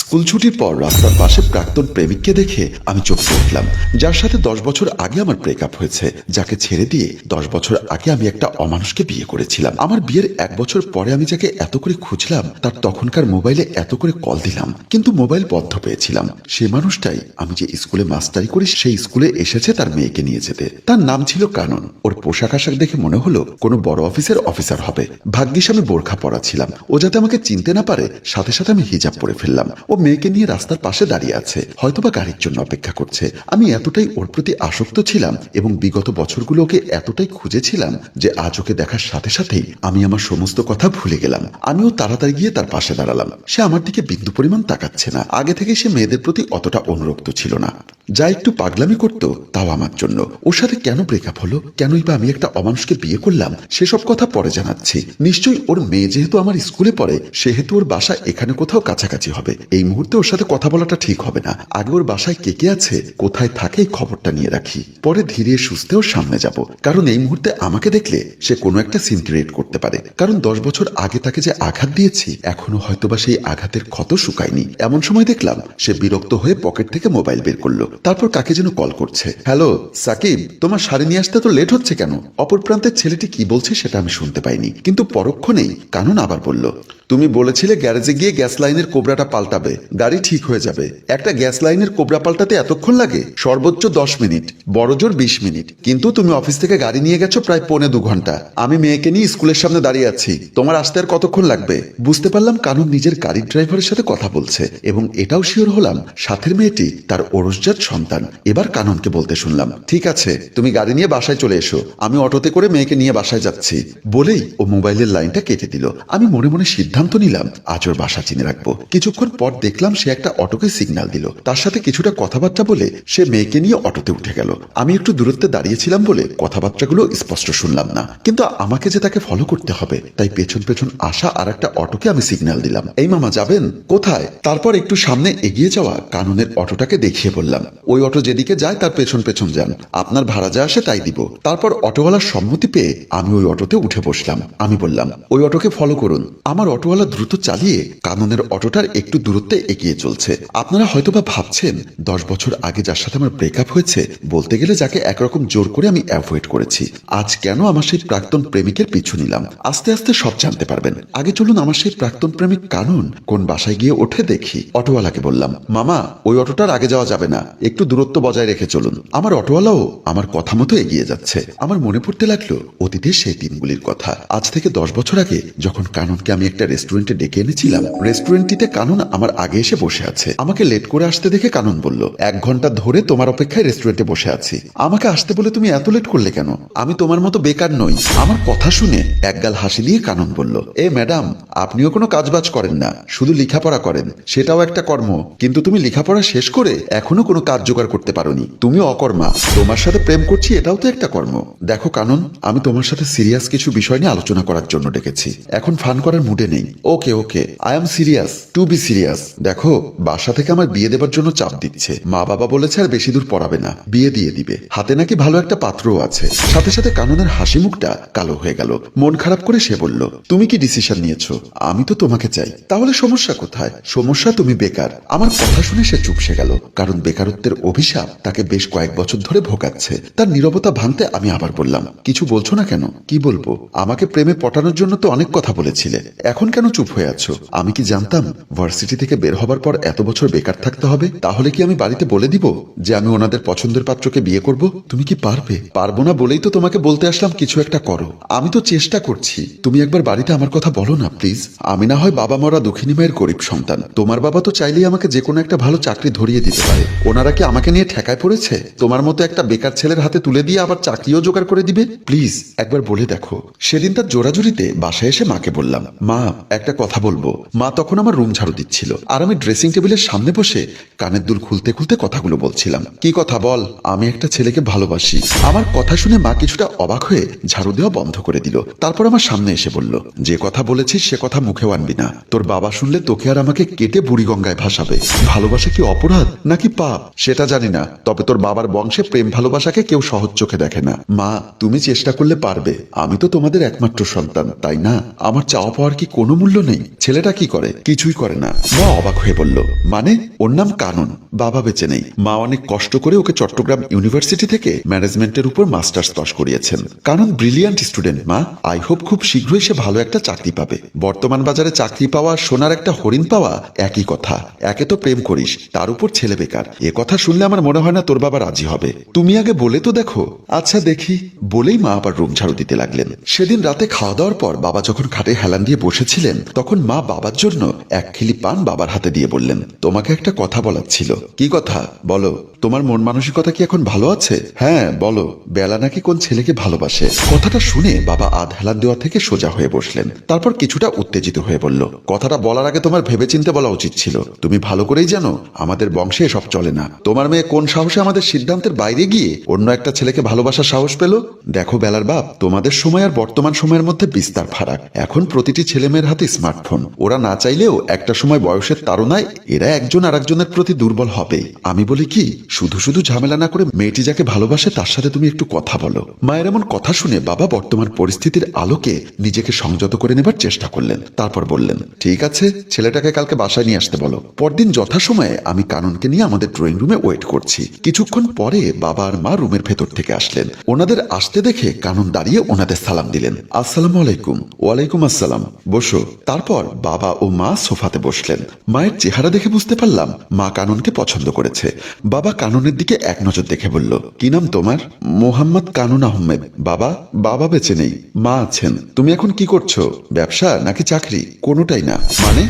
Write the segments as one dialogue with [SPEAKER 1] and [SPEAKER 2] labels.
[SPEAKER 1] School ছুটির পর রাস্তার পাশে প্রাক্তন প্রেমিককে দেখে আমি চমকে উঠলাম। যার সাথে দশ বছর আগে আমার ব্রেকআপ হয়েছে, যাকে ছেড়ে দিয়ে দশ বছর আগে আমি একটা অমানুষকে বিয়ে করেছিলাম। আমার বিয়ের এক বছর পরে আমি যাকে এত করে খুঁজলাম, তার তখনকার মোবাইলে এত করে কল দিলাম, কিন্তু মোবাইল বন্ধ পেয়েছিলাম। সে মানুষটাই আমি যে স্কুলে মাস্টারি করি, সেই স্কুলে এসেছে তার মেয়েকে নিয়ে যেতে। তার নাম ছিল কানন। ওর পোশাক আশাক দেখে মনে হলো কোনো বড় অফিসের অফিসার হবে। ভাগ্যিস আমি বোরখা পরা ছিলাম। ও যাতে আমাকে চিনতে না পারে, সাথে সাথে আমি হিজাব পরে ফেললাম। ও মেয়েকে নিয়ে রাস্তার পাশে দাঁড়িয়ে আছে। হয়তোবা গাড়ির জন্য অপেক্ষা করছে। আমি এতটাই ওর প্রতি আসক্ত ছিলাম এবং বিগত বছরগুলো ওকে এতটাই খুঁজেছিলাম যে আজ ওকে দেখার সাথে সাথেই আমি আমার সমস্ত কথা ভুলে গেলাম। আমিও তাড়াতাড়ি গিয়ে তার পাশে দাঁড়ালাম। সে আমার দিকে বিন্দু পরিমাণ তাকাচ্ছে না। আগে থেকে সে মেয়েদের প্রতি অতটা অনুরক্ত ছিল না। যা একটু পাগলামি করত, তাও আমার জন্য। ওর সাথে কেন ব্রেকআপ হলো? কেনই বা আমি একটা অমানুষকে বিয়ে করলাম? সেসব কথা পরে জানাচ্ছি। নিশ্চয়ই ওর মেয়ে যেহেতু আমার স্কুলে পড়ে, সেহেতু ওর বাসা এখানে কোথাও কাছাকাছি হবে। এই মুহূর্তে ওর সাথে কথা বলাটা ঠিক হবে না। আগে ওর বাসায় কে কে আছে, কোথায় থাকে খবরটা নিয়ে রাখি। পরে ধীরে সুস্থে ওর সামনে যাব। কারণ এই মুহূর্তে আমাকে দেখলে সে কোনো একটা সিন ক্রিয়েট করতে পারে। কারণ দশ বছর আগে তাকে যে আঘাত দিয়েছি, এখনও হয়তোবা সেই আঘাতের ক্ষত শুকায়নি। এমন সময় দেখলাম সে বিরক্ত হয়ে পকেট থেকে মোবাইল বের করল। তারপর কাকে যেন কল করছে। হ্যালো, সাকিব, তোমার শাড়ি নিয়ে আসতে তো লেট হচ্ছে কেন? অপর প্রান্তের ছেলেটি কি বলছে সেটা আমি শুনতে পাইনি। কিন্তু পরক্ষণেই কানন আবার বলল, তুমি বলেছিলে গ্যারেজে গিয়ে গ্যাস লাইনের কোবরাটা পাল্টাবে গাড়ি ঠিক হয়ে যাবে। একটা গ্যাস লাইনের কোবরা পাল্টাতে এতক্ষণ লাগে? সর্বোচ্চ দশ মিনিট, বড় জোর বিশ মিনিট। কিন্তু তুমি অফিস থেকে গাড়ি নিয়ে গেছো প্রায় পৌনে দু ঘণ্টা। আমি মেয়েকে নিয়ে স্কুলের সামনে দাঁড়িয়ে আছি। তোমার আসতে আর কতক্ষণ লাগবে? বুঝতে পারলাম কানুন নিজের গাড়ির ড্রাইভারের সাথে কথা বলছে। এবং এটাও শিওর হলাম, সাথের মেয়েটি তার ওরসজাত সন্তান। এবার কাননকে বলতে শুনলাম, ঠিক আছে, তুমি গাড়ি নিয়ে বাসায় চলে এসো। আমি অটোতে করে মেয়েকে নিয়ে বাসায় যাচ্ছি। বলেই ও মোবাইলের লাইনটা কেটে দিল। আমি মনে মনে সিদ্ধান্ত নিলাম, আজ ওর বাসা চিনে রাখব। কিছুক্ষণ পর দেখলাম সে একটা অটোকে সিগন্যাল দিল। তার সাথে কিছুটা কথাবার্তা বলে সে মেয়েকে নিয়ে অটোতে উঠে গেল। আমি একটু দূরত্বে দাঁড়িয়েছিলাম বলে কথাবার্তাগুলো স্পষ্ট শুনলাম না। কিন্তু আমাকে যে তাকে ফলো করতে হবে, তাই পেছন পেছন আসা আর একটা অটোকে আমি সিগন্যাল দিলাম। এই মামা, যাবেন? কোথায়? তারপর একটু সামনে এগিয়ে যাওয়া কাননের অটোটাকে দেখিয়ে বললাম, ওই অটো যেদিকে যায় তার পেছন পেছন যান। আপনার ভাড়া যা আসে তাই দিব। তারপর অটোওয়ালার সম্মতি পেয়ে আমি ওই অটোতে উঠে বসলাম। আমি বললাম, ওই অটোকে ফলো করুন। আমার অটোওয়ালা দ্রুত চালিয়ে কাননের অটোটার একটু দূরত্বে এগিয়ে চলছে। আপনারা হয়তোবা ভাবছেন, দশ বছর আগে যার সাথে আমার ব্রেকআপ হয়েছে, বলতে গেলে যাকে একরকম জোর করে আমি অ্যাভয়েড করেছি। আজ কেন আমার সেই প্রাক্তন প্রেমিকের পিছু নিলাম? আস্তে আস্তে সব জানতে পারবেন। আগে চলুন আমার সেই প্রাক্তন প্রেমিক কানুন, কোন বাসায় গিয়ে ওঠে দেখি। অটোওয়ালাকে বললাম, মামা, ওই অটোটার আগে যাওয়া যাবে না। একটু দূরত্ব বজায় রেখে চলুন। আমার অটোওয়ালাও আমার কথা মতো এগিয়ে যাচ্ছে। আমার মনে পড়তে লাগল অতীতের সেই দিনগুলির কথা। আজ থেকে দশ বছর আগে যখন কাননকে আমি একটা রেস্টুরেন্টে ডেকে এনেছিলাম রেস্টুরেন্টটিতে কানন আমার আগে এসে বসে আছে। আমাকে লেট করে আসতে দেখে কানন বলল, এক ঘণ্টা ধরে তোমার অপেক্ষায় রেস্টুরেন্টে বসে আছি। আমাকে আসতে বলে তুমি এত লেট করলে কেন? আমি তোমার মতো বেকার নই। আমার কথা শুনে একগাল হাসি দিয়ে কানন বলল, এ ম্যাডাম আপনিও কোনো কাজবাজ করেন না, শুধু লেখাপড়া করেন। সেটাও একটা কর্ম, কিন্তু তুমি লেখাপড়া শেষ করে এখনও কোনো কাজ জোগাড় করতে পারোনি। তুমি অকর্মা, তোমার সাথে প্রেম করছি এটাও তো একটা কর্ম। দেখো কানন, আমি তোমার সাথে সিরিয়াস কিছু বিষয় নিয়ে আলোচনা করার জন্য ডেকেছি। এখন ফান করার মুডে নেই। Okay okay I am serious to be serious দেখো, বাসা থেকে আমার বিয়ে দেবার জন্য চাপ দিচ্ছে। মা বাবা বলেছে আর বেশি দূর পড়াবে না। বিয়ে দিয়ে দিবে। হাতে নাকি ভালো একটা পাত্রও আছে। সাথে সাথে কাননের হাসি মুখটা কালো হয়ে গেল। মন খারাপ করে সে বলল, তুমি কি ডিসিশন নিয়েছো? আমি তো তোমাকে চাই। তাহলে সমস্যা কোথায়? সমস্যা তুমি বেকার। আমার কথা শুনে সে চুপসে গেল, কারণ বেকারত্বের অভিশাপ তাকে বেশ কয়েক বছর ধরে ভোগাচ্ছে। তার নীরবতা ভাঙতে আমি আবার বললাম, কিছু বলছো না কেন? কি বলব? আমাকে প্রেমে পটানোর জন্য তো অনেক কথা বলেছিলে। এখন কেন চুপ হয়ে আছো? আমি কি জানতাম ভার্সিটি থেকে বের হবার পর এত বছর বেকার থাকতে হবে, তাহলে কি আমি বাড়িতে বলে দিব যে আমি ওনাদের পছন্দের পাত্রকে বিয়ে করব? তুমি কি পারবে? পারব না বলেই তো তোমাকে বলতে আসলাম, কিছু একটা করো। আমি তো চেষ্টা করছি। তুমি একবার বাড়িতে আমার কথা বলো না, প্লিজ। আমি না হয় বাবা মরা দক্ষিণী মায়ের গরিব সন্তান। তোমার বাবা তো চাইলেই আমাকে যে কোনো একটা ভালো চাকরি ধরিয়ে দিতে পারে। ওনারা কি আমাকে নিয়ে ঠেকায় পড়েছে? তোমার মতো একটা বেকার ছেলের হাতে তুলে দিয়ে আবার চাকরিও জোগাড় করে দিবে? প্লিজ, একবার বলে দেখো। সেদিন তার জোরাজুরিতে বাসায় এসে মাকে বললাম, মা, একটা কথা বলব। মা তখন আমার রুম ঝাড়ু দিচ্ছিল। আর আমি ড্রেসিং টেবিলের সামনে বসে কানের দুল খুলতে খুলতে কথাগুলো বলছিলাম। কি কথা বল? আমি একটা ছেলেকে ভালোবাসি। আমার কথা শুনে মা কিছুটা অবাক হয়ে ঝাড়ু দেওয়া বন্ধ করে দিল। তারপর আমার সামনে এসে বলল, যে কথা বলেছিস সে কথা মুখেও আনবি না। তোর বাবা শুনলে তোকে আর আমাকে কেটে বুড়িগঙ্গায় ভাসাবে। ভালোবাসা কি অপরাধ নাকি পাপ? সেটা জানি না। তবে তোর বাবার বংশে প্রেম ভালোবাসাকে কেউ সহজ চোখে দেখে না। মা, তুমি চেষ্টা করলে পারবে। আমি তো তোমাদের একমাত্র সন্তান, তাই না? আমার চাওয়া পাওয়ার কি কোনো মূল্য নেই? ছেলেটা কি করে? কিছুই করে না। মা অবাক হয়ে বলল মানে? ওর নাম কানন। বাবা বেঁচে নেই। মা অনেক কষ্ট করে ওকে চট্টগ্রাম ইউনিভার্সিটি থেকে ম্যানেজমেন্টের উপর মাস্টার্স পাশ করিয়েছেন। কারণ ব্রিলিয়ান্ট স্টুডেন্ট, মা। আই হোপ খুব শীঘ্রই সে ভালো একটা চাকরি পাবে। বর্তমান বাজারে চাকরি পাওয়া, সোনার একটা হরিণ পাওয়া একই কথা। একে তো প্রেম করিস, তার উপর ছেলে বেকার। এ কথা শুনলে আমার মনে হয় না তোর বাবা রাজি হবে। তুমি আগে বলে তো দেখো। আচ্ছা দেখি। বলেই মা আবার রুম ঝাড়ু দিতে লাগলেন। সেদিন রাতে খাওয়া দাওয়ার পর বাবা যখন খাটে হেলান দিয়ে বসেছিলেন, তখন মা বাবার জন্য এক খিলি পান বাবার হাতে দিয়ে বললেন, তোমাকে একটা কথা বলার ছিল। কি কথা? বলো। তোমার মন মানসিকতা কি এখন ভালো আছে? হ্যাঁ বলো। বেলা নাকি কোন ছেলেকে ভালোবাসে? কথাটা শুনে বাবা আধ হেলান দেওয়া থেকে সোজা হয়ে বসলেন। তারপর কিছুটা উত্তেজিত হয়ে বলল, কথাটা বলার আগে তোমার ভেবেচিন্তে বলা উচিত ছিল। তুমি ভালো করেই জানো, আমাদের বংশে এসব চলে না। তোমার মেয়ে কোন সাহসে আমাদের সিদ্ধান্তের বাইরে গিয়ে অন্য একটা ছেলেকে ভালোবাসার সাহস পেল? দেখো বেলার বাপ, তোমাদের সময় আর বর্তমান সময়ের মধ্যে বিস্তার ফারাক। এখন প্রতিটি ছেলেমেয়ের হাতে স্মার্টফোন। ওরা না চাইলেও একটা সময় বয়সের তাড়নায় এরা একজন আর একজনের প্রতি দুর্বল হবে। আমি বলি কি, শুধু শুধু ঝামেলা না করে মেয়েটি যাকে ভালোবাসে তার সাথে তুমি একটু কথা বলো। মায়ের এমন কথা শুনে বাবা বর্তমান পরিস্থিতির আলোকে নিজেকে সংযত করে নেবার চেষ্টা করলেন। তারপর বললেন, ঠিক আছে, ছেলেটাকে কালকে বাসায় নিয়ে আসতে বলো। পরদিন যথাসময়ে আমি কাননকে নিয়ে আমাদের ড্রয়িং রুমে ওয়েট করছি। কিছুক্ষণ পরে বাবা আর মা রুমের ভেতর থেকে আসলেন। ওনাদের আসতে দেখে কানন দাঁড়িয়ে ওনাদের সালাম দিলেন। আসসালামু আলাইকুম। ওয়ালাইকুম আসসালাম। বসো। তারপর বাবা ও মা সোফাতে বসলেন। মায়ের চেহারা দেখে বুঝতে পারলাম মা কাননকে পছন্দ করেছে। বাবা কাননের দিকে এক নজর দেখে বলল, কি নাম তোমার? মোহাম্মদ কানুন আহমেদ। বাবা বাবা বেঁচে নেই, মা আছেন। তুমি এখন কি করছ? ব্যবসা নাকি চাকরি? কোনোটাই না। মানে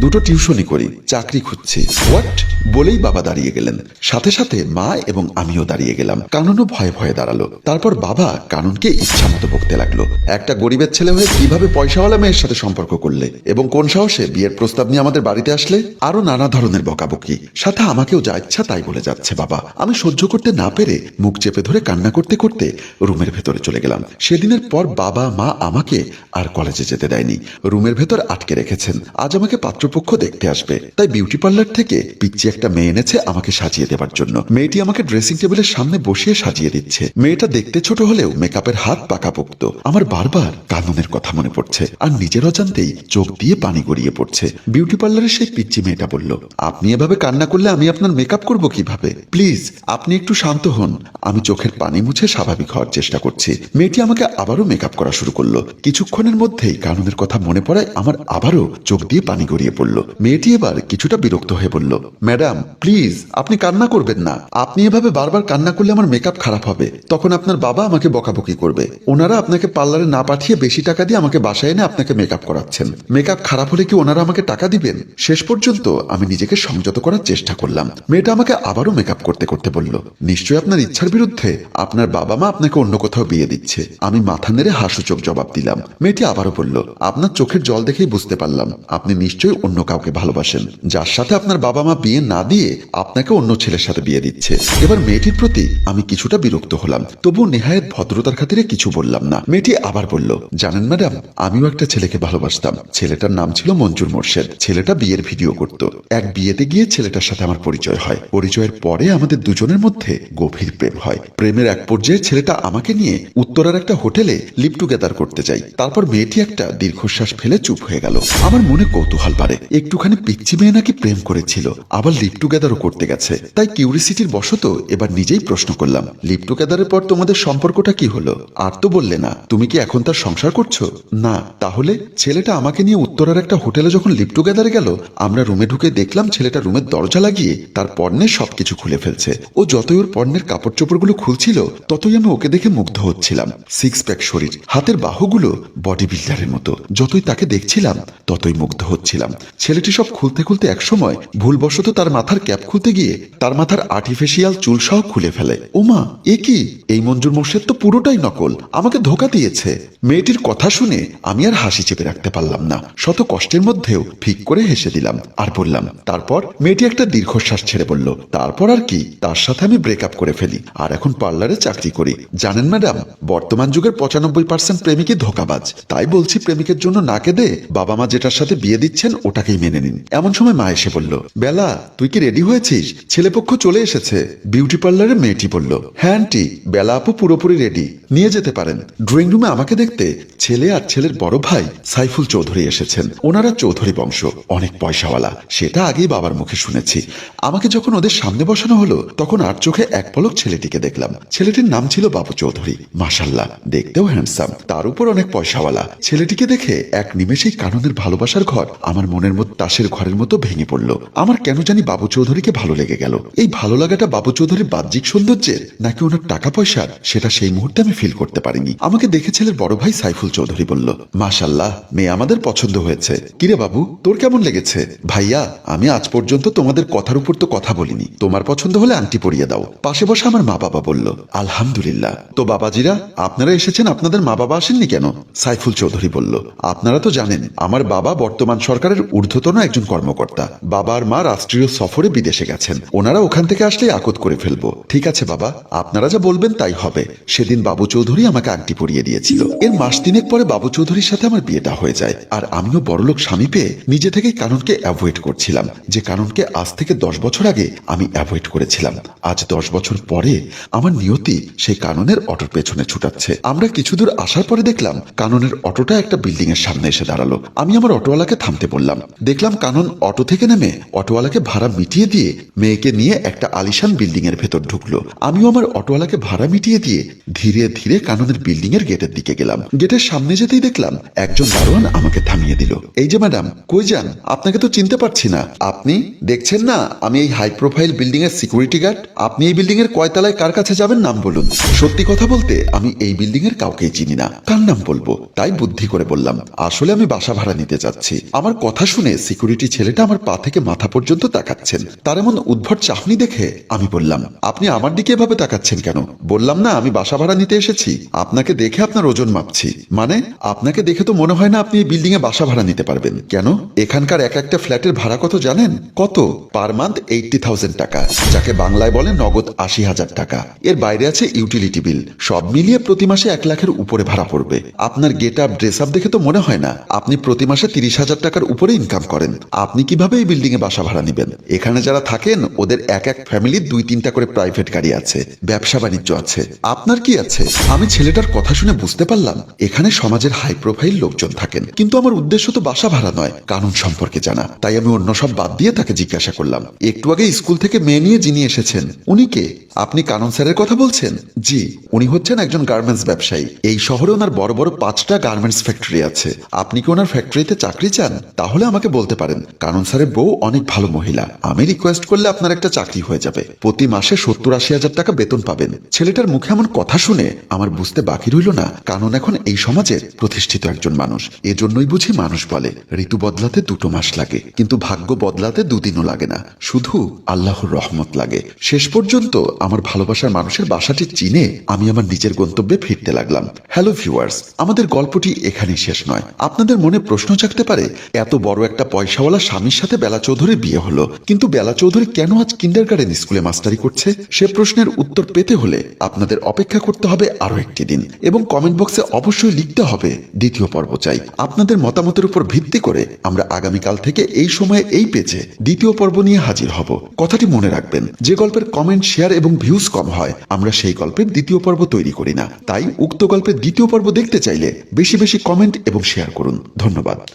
[SPEAKER 1] দুটো টিউশনই করি, চাকরি খুঁজছি। হোয়াট? বলেই বাবা দাঁড়িয়ে গেলেন। সাথে সাথে মা এবং আমিও দাঁড়িয়ে গেলাম। কাননও ভয়ে ভয়ে দাঁড়াল। তারপর বাবা কাননকে ইচ্ছা মতো বকতে লাগল। একটা গরিবের ছেলে হয়ে কীভাবে পয়সাওয়ালা মেয়ের সাথে সম্পর্ক করলে এবং কোন সাহসে বিয়ের প্রস্তাব নিয়ে আমাদের বাড়িতে আসলে আরও নানা ধরনের বকাবকি। সাথে আমাকেও যা ইচ্ছা তাই বলে যাচ্ছে, বাবা। আমি সহ্য করতে না পেরে মুখ চেপে ধরে কান্না করতে করতে রুমের ভেতরে চলে গেলাম। সেদিনের পর বাবা, মা আমাকে আর কলেজে যেতে দেয়নি। রুমের ভেতর আটকে রেখেছেন। আজ আমাকে পাত্রপক্ষ দেখতে আসবে। তাই বিউটি পার্লার থেকে পিচ্ছি একটা মেয়ে এনেছে আমাকে সাজিয়ে দেবার জন্য। মেয়েটি আমাকে ড্রেসিং টেবিলের সামনে বসিয়ে সাজিয়ে দিচ্ছে। মেয়েটা দেখতে ছোট হলেও মেকআপের হাত পাকা পাকাপোক্ত। আমার বারবার কাননের কথা মনে পড়ছে। আর নিজের অজান্তেই চোখ দিয়ে পানি গড়িয়ে পড়ছে। বিউটি পার্লারের সেই পিচ্ছি মেয়েটা বলল, আপনি এভাবে কান্না করলে আমি আপনার মেকআপ করব কীভাবে? প্লিজ আপনি একটু শান্ত হন। আমি চোখের পানি মুছে স্বাভাবিক হওয়ার চেষ্টা করছি। মেয়েটি আমাকে আবারও মেকআপ করা শুরু করল। কিছুক্ষণের মধ্যেই কাননের কথা মনে পড়ায় আমার আবারও চোখ দিয়ে পানি গড়িয়ে পড়ল। মেয়েটি এবার কিছুটা বিরক্ত হয়ে বলল, ম্যাডাম প্লিজ আপনি কান্না করবেন না। আপনি এভাবে বারবার কান্না করলে আমার মেকআপ খারাপ হবে। তখন আপনার বাবা আমাকে বকাবকি করবে। ওনারা আপনাকে পার্লারে না পাঠিয়ে বেশি টাকা দিয়ে আমাকে বাসায় এনে আপনাকে মেকআপ করাচ্ছেন। মেকআপ খারাপ হলে কি ওনারা আমাকে টাকা দিবেন? শেষ পর্যন্ত আমি নিজেকে সংযত করার চেষ্টা করলাম। মেয়েটা আমাকে আবারও মেকআপ করতে করতে বলল, নিশ্চয়ই আপনার ইচ্ছার বিরুদ্ধে আপনার বাবা মা আপনাকে অন্য কোথাও বিয়ে দিচ্ছে। আমি মাথা নেড়ে হাসু চোখ জবাব দিলাম। মেয়েটি আবারও বলল, আপনার চোখের জল দেখেই বুঝতে পারলাম। আপনি নিশ্চয়ই অন্য কাউকে ভালোবাসেন। যার সাথে আপনার বাবা মা বিয়ে না দিয়ে আপনাকে অন্য ছেলের সাথে বিয়ে দিচ্ছে। এবার মেয়েটির প্রতি আমি কিছুটা বিরক্ত হলাম তবু নেহায়েত ভদ্রতার খাতিরে কিছু বললাম না। মেয়েটি আবার বলল, জানেন ম্যাডাম, আমিও একটা ছেলেকে ভালোবাসতাম। ছেলেটার নাম ছিল মঞ্জুর মোর্শেদ। ছেলেটা বিয়ের ভিডিও করত। এক বিয়েতে গিয়ে ছেলেটার সাথে আমার পরিচয় হয়। পরিচয়ের পরে আমাদের দুজনের মধ্যে গভীর প্রেম হয়। প্রেমের এক পর্যায়ে ছেলেটা আমাকে নিয়ে উত্তরার একটা হোটেলে লিভ টুগেদার করতে যাই তারপর মেয়েটি একটা দীর্ঘশ্বাস ফেলে চুপ হয়ে গেল। আমার মনে কৌতূহল বাড়ে। একটুখানি পিচ্ছি মেয়ে নাকি প্রেম করেছিল। আবার লিভ টুগেদারও করতে গেছে। তাই কিউরিসিটির বশত এবার নিজেই প্রশ্ন করলাম, লিভ টুগেদারের পর তোমাদের সম্পর্কটা কি হলো? আর তো বললে না, তুমি কি এখন তার সংসার করছ? না। তাহলে ছেলেটা আমাকে নিয়ে উত্তরার একটা হোটেলে যখন লিভ টুগেদারে গেল আমরা রুমে ঢুকে দেখলাম ছেলেটা রুমের দরজা লাগিয়ে তার পর্নের সবকিছু খুলে ফেলছে। ও যতই ওর পর্নের কাপড় চোপড়গুলো খুলছিল, ততই আমি ওকে দেখে মুগ্ধ হচ্ছিলাম। সিক্স প্যাক শরীর, হাতের বাহুগুলো বডি বিল্ডারের মতো। যতই তাকে দেখছিলাম, ততই মুগ্ধ হচ্ছিলাম। ছেলেটি সব খুলতে খুলতে একসময় ভুলবশত তার মাথার ক্যাপ খুলতে গিয়ে তার মাথার আর্টিফিশিয়াল চুল সহ খুলে ফেলে। ওমা, এ কি? এই মঞ্জুর মোর্শেদ তো পুরোটাই নকল, আমাকে ধোকা দিয়েছে। মেয়েটির কথা শুনে আমি আর হাসি চেপে রাখতে পারলাম না। শত কষ্টের মধ্যেও ঠিক করে হেসে দিলাম, আর বললাম, তারপর মেয়েটি একটা দীর্ঘশ্বাস ছেড়ে বলল, তারপর আর কি? তার সাথে আমি ব্রেকআপ করে ফেলি, আর এখন পার্লারে চাকরি করি। জানেন ম্যাডাম, বর্তমান যুগের পঁচানব্বই পার্সেন্ট প্রেমিকই ধোকাবাজ। তাই বলছি, প্রেমিকের জন্য না কেঁদে বাবা মা যেটার সাথে বিয়ে দিচ্ছেন, ওটাকেই মেনে নিন। এমন সময় মা এসে বলল, বেলা, তুই কি রেডি হয়েছিস? ছেলেপক্ষ চলে এসেছে। বিউটি পার্লারের মেয়েটি বলল হ্যাঁ আন্টি, বেলা আপু পুরোপুরি রেডি নিয়ে যেতে পারেন। ড্রয়িং রুমে আমাকে দেখতে ছেলে আর ছেলের বড় ভাই সাইফুল চৌধুরী এসেছেন। ওনারা চৌধুরী বংশ, অনেক পয়সাওয়ালা। সেটা আগেই বাবার মুখে শুনেছি। আমাকে যখন ওদের সামনে বসানো হলো, তখন আর চোখে এক পলক ছেলেটিকে দেখলাম। ছেলেটির নাম ছিল বাবু চৌধুরী। মাসাল্লাহ দেখতেও হ্যান্ডসাম তার উপর অনেক পয়সাওয়ালা। ছেলেটিকে দেখে এক নিমেষেই কাননের ভালোবাসার ঘর আমার মনের মধ্যে তাসের ঘরের মতো ভেঙে পড়ল। আমার কেন জানি বাবু চৌধুরীকে ভালো লেগে গেল। এই ভালো লাগাটা বাবু চৌধুরীর বাহ্যিক সৌন্দর্যের নাকি ওনার টাকা পয়সার, সেটা সেই মুহূর্তে আমি ফিল করতে পারিনি। আমাকে দেখে ছেলের বড় ভাই সাইফুল চৌধুরী বলল মাশাল্লাহ মেয়ে আমাদের পছন্দ হয়েছে। কিরে বাবু, তোর কেমন লেগেছে? ভাইয়া, আমি আজ পর্যন্ত তোমাদের কথার উপর তো কথা বলিনি। তোমার পছন্দ হলে আংটি পরিয়ে দাও। পাশে বসে আমার মা বাবা বলল, আলহামদুলিল্লাহ। তো বাবাজিরা, আপনারা এসেছেন, আপনাদের মা বাবা আসেননি কেন? সাইফুল চৌধুরী বলল, আপনারা তো জানেন, আমার বাবা বর্তমান সরকারের ঊর্ধ্বতন একজন কর্মকর্তা। বাবা আর মা রাষ্ট্রীয় সফরে বিদেশে গেছেন। ওনারা ওখান থেকে আসলে আকত করে ফেলব। ঠিক আছে বাবা, আপনারা যা বলবেন তাই হবে। সেদিন বাবু চৌধুরী আমাকে আংটি পরিয়ে দিয়েছিল। এর মাস তিনেক পরে বাবু চৌধুরীর সাথে আমার বিয়েটা হয়ে যায়। আর আমিও বড়লোক স্বামী পেয়ে নিজে থেকেই কাননকে অ্যাভয়েড করছিলাম, যে কাননকে আজ থেকে দশ বছর আগে আমি অ্যাভয়েড করেছিলাম। আজ দশ বছর পরে আমার নিয়তি সেই কাননের অটোর পেছনে ছুটাচ্ছে। আমরা কিছু দূর আসার পরে দেখলাম, কাননের অটোটা একটা বিল্ডিং এর সামনে এসে দাঁড়াল। আমি আমার অটোওয়ালাকে থামতে বললাম। দেখলাম কানন অটো থেকে নেমে অটোওয়ালাকে ভাড়া মিটিয়ে দিয়ে মেয়েকে নিয়ে একটা আলিশান বিল্ডিং এর ভেতর ঢুকলো। আমিও আমার অটোওয়ালাকে ভাড়া মিটিয়ে দিয়ে ধীরে ধীরে কাননের বিল্ডিং এর গেটের দিকে গেলাম। গেটের সামনে যেতেই দেখলাম একজন দারোয়ান আমাকে থামিয়ে দিল। এই যে ম্যাডাম, কই যান? আপনাকে তো চিনতে পারছি না। আপনি দেখছেন না, আমি এই হাই প্রোফাইল বিল্ডিং এর সিকিউরিটি গার্ড? আপনি এই বিল্ডিং এর কয়তলায় কার কাছে যাবেন নাম বলুন। সত্যি কথা বলতে, আমি এই বিল্ডিং এর কাউকেই চিনি না। কার নাম বলব? তাই বুদ্ধি করে বললাম, আসলে আমি বাসা ভাড়া নিতে যাচ্ছি। আমার কথা শুনে সিকিউরিটি ছেলেটা আমার পা থেকে মাথা পর্যন্ত তাকাচ্ছেন। তার এমন উদ্ভট চাহনি দেখে আমি বললাম, আপনি আমার দিকে এভাবে তাকাচ্ছেন কেন? বললাম, না, আমি বাসা ভাড়া নিতে এসেছি। আপনাকে দেখে আপনার ওজন মাপছি। মানে আপনাকে দেখে তো মনে হয় না আপনি এই বিল্ডিং এ বাসা ভাড়া নিতে পারবেন। কেন? এখানকার এক একটা ফ্ল্যাটের ভাড়া কত জানেন? কত? পার মান্থ এইটটি থাউজেন্ড টাকা, যাকে বাংলায় বলে নগদ আশি হাজার টাকা। এর বাইরে আছে ইউটিলিটি বিল সব মিলিয়ে প্রতি মাসে এক লাখের উপরে ভাড়া পড়বে। আপনার গেট আপ ড্রেস আপ দেখে তো মনে হয় না, আপনি প্রতি মাসে তিরিশ হাজার টাকার উপরে ইনকাম করেন। আপনি কীভাবে এই বিল্ডিং এ বাসা ভাড়া নেবেন? এখানে যারা থাকেন, ওদের এক এক ফ্যামিলির দুই তিনটা করে প্রাইভেট গাড়ি আছে। ব্যবসা বাণিজ্য আছে। আপনার কি আছে? আমি ছেলেটার কথা শুনে বুঝতে পারলাম, এখানে সমাজের হাই প্রোফাইল লোকজন থাকেন। কিন্তু আমার উদ্দেশ্য তো বাসা ভাড়া নয়, কানুন সম্পর্কে জানা। তাই আমি অন্য সব বাদ দিয়ে তাকে জিজ্ঞাসা করলাম। একটু আগে স্কুল থেকে মেয়ে নিয়ে যিনি এসেছেন, উনি কে? আপনি কানন স্যারের কথা বলছেন? জি, উনি হচ্ছেন একজন গার্মেন্টস ব্যবসায়ী। এই শহরে ওনার বড় বড় পাঁচটা গার্মেন্টস ফ্যাক্টরি আছে। আপনি কি ওনার ফ্যাক্টরিতে চাকরি চান? তাহলে আমাকে বলতে পারেন। কানন স্যারের বউ অনেক ভালো মহিলা। আমি রিকোয়েস্ট করলে আপনার একটা চাকরি হয়ে যাবে। প্রতি মাসে সত্তর আশি হাজার টাকা বেতন পাবেন। ছেলেটার মুখে এমন কথা শুনে আমার বুঝতে বাকি রইল না। কানন এখন এই সমাজের প্রতিষ্ঠিত একজন মানুষ। এজন্যই বুঝি মানুষ বলে, ঋতু বদলাতে দুটো মাস লাগে, কিন্তু ভাগ্য বদলাতে দুদিনও লাগে না। শুধু আল্লাহর রহমত লাগে। শেষ পর্যন্ত আমার ভালোবাসার মানুষের বাসাটি চিনে আমি আমার নিজের গন্তব্যে ফিরতে লাগলাম। হ্যালো ভিউয়ার্স আমাদের গল্পটি এখানেই শেষ নয়। আপনাদের মনে প্রশ্ন জাগতে পারে, এত বড় একটা পয়সাওয়ালা স্বামীর সাথে বেলা চৌধুরীর বিয়ে হলো, কিন্তু বেলা চৌধুরী কেন আজ কিন্ডার গার্ডেন স্কুলে মাস্টারি করছে? সে প্রশ্নের উত্তর পেতে হলে আপনাদের অপেক্ষা করতে হবে আরও একটি দিন, এবং কমেন্ট বক্সে অবশ্যই লিখতে হবে দ্বিতীয় পর্ব চাই। আপনাদের মতামতের উপর ভিত্তি করে আমরা আগামীকাল থেকে এই সময়ে এই পেজে দ্বিতীয় পর্ব নিয়ে হাজির হব। কথাটি মনে রাখবেন, যে গল্পের কমেন্ট শেয়ার এবং ভিউজ কম হয়। আমরা সেই গল্পের দ্বিতীয় পর্ব তৈরি করি না। তাই উক্ত গল্পের দ্বিতীয় পর্ব দেখতে চাইলে বেশি বেশি কমেন্ট এবং শেয়ার করুন। ধন্যবাদ।